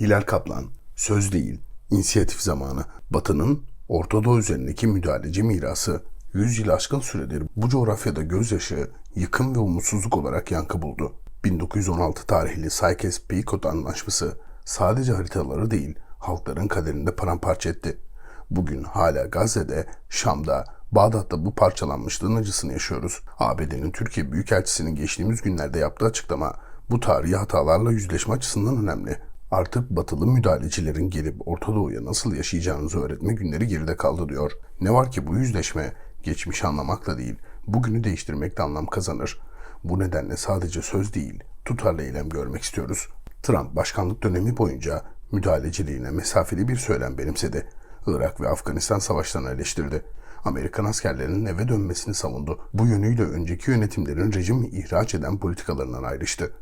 Hilal Kaplan, söz değil, inisiyatif zamanı. Batı'nın Orta Doğu üzerindeki müdahaleci mirası 100 yıl aşkın süredir bu coğrafyada gözyaşı, yıkım ve umutsuzluk olarak yankı buldu. 1916 tarihli Sykes-Picot Anlaşması sadece haritaları değil, halkların kaderinde paramparça etti. Bugün hala Gazze'de, Şam'da, Bağdat'ta bu parçalanmışlığın acısını yaşıyoruz. ABD'nin Türkiye Büyükelçisi'nin geçtiğimiz günlerde yaptığı açıklama bu tarihi hatalarla yüzleşme açısından önemli. Artık batılı müdahalecilerin gelip Orta Doğu'ya nasıl yaşayacağınızı öğretme günleri geride kaldı diyor. Ne var ki bu yüzleşme geçmişi anlamakla değil, bugünü değiştirmekle anlam kazanır. Bu nedenle sadece söz değil, tutarlı eylem görmek istiyoruz. Trump başkanlık dönemi boyunca müdahaleciliğine mesafeli bir söylem benimsedi. Irak ve Afganistan savaşlarını eleştirdi. Amerikan askerlerinin eve dönmesini savundu. Bu yönüyle önceki yönetimlerin rejimi ihraç eden politikalarından ayrıştı.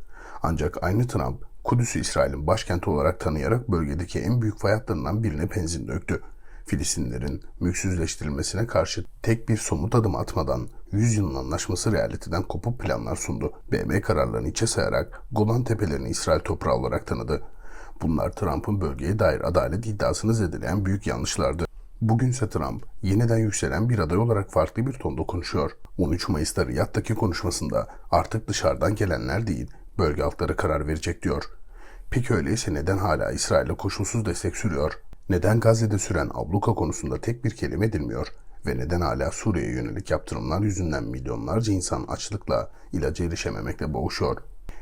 Ancak aynı Trump, Kudüs'ü İsrail'in başkenti olarak tanıyarak bölgedeki en büyük fay hatlarından birine benzin döktü. Filistinlerin mülksüzleştirilmesine karşı tek bir somut adım atmadan 100 yılın anlaşması realiteden kopuk planlar sundu. BM kararlarını içe sayarak Golan Tepelerini İsrail toprağı olarak tanıdı. Bunlar Trump'ın bölgeye dair adalet iddiasını zedeleyen büyük yanlışlardı. Bugünse Trump yeniden yükselen bir aday olarak farklı bir tonda konuşuyor. 13 Mayıs'ta Riyad'daki konuşmasında artık dışarıdan gelenler değil, bölge halkları karar verecek diyor. Peki öyleyse neden hala İsrail'e koşulsuz destek sürüyor? Neden Gazze'de süren abluka konusunda tek bir kelime edilmiyor? Ve neden hala Suriye'ye yönelik yaptırımlar yüzünden milyonlarca insan açlıkla, ilaca erişememekle boğuşuyor?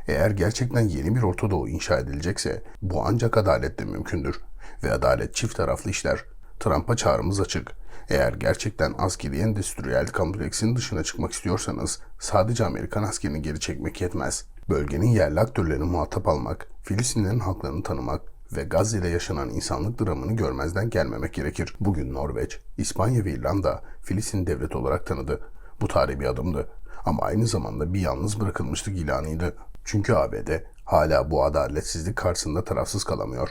Eğer gerçekten yeni bir Orta Doğu inşa edilecekse bu ancak adaletle mümkündür. Ve adalet çift taraflı işler. Trump'a çağrımız açık. Eğer gerçekten askeri endüstriyel kompleksin dışına çıkmak istiyorsanız sadece Amerikan askerini geri çekmek yetmez. Bölgenin yerli aktörlerini muhatap almak, Filistinlerin haklarını tanımak ve Gazze'de yaşanan insanlık dramını görmezden gelmemek gerekir. Bugün Norveç, İspanya ve İrlanda Filistin devlet olarak tanıdı. Bu tarihi bir adımdı. Ama aynı zamanda bir yalnız bırakılmışlık ilanıydı. Çünkü ABD hala bu adaletsizlik karşısında tarafsız kalamıyor.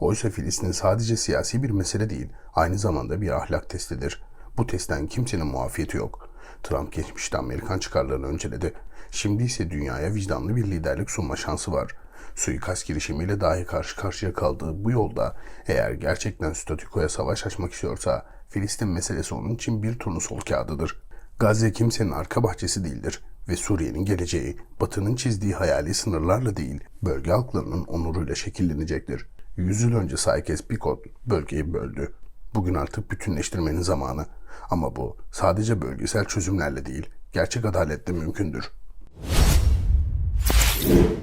Oysa Filistin sadece siyasi bir mesele değil, aynı zamanda bir ahlak testidir. Bu testten kimsenin muafiyeti yok. Trump geçmişte Amerikan çıkarlarını önceledi. Şimdi ise dünyaya vicdanlı bir liderlik sunma şansı var. Suikast girişimiyle dahi karşı karşıya kaldığı bu yolda eğer gerçekten statükoya savaş açmak istiyorsa Filistin meselesi onun için bir turnusol kağıdıdır. Gazze kimsenin arka bahçesi değildir ve Suriye'nin geleceği Batı'nın çizdiği hayali sınırlarla değil, bölge halklarının onuruyla şekillenecektir. Yüz yıl önce Sykes-Picot bölgeyi böldü. Bugün artık bütünleştirmenin zamanı. Ama bu sadece bölgesel çözümlerle değil, gerçek adaletle mümkündür. Thank you.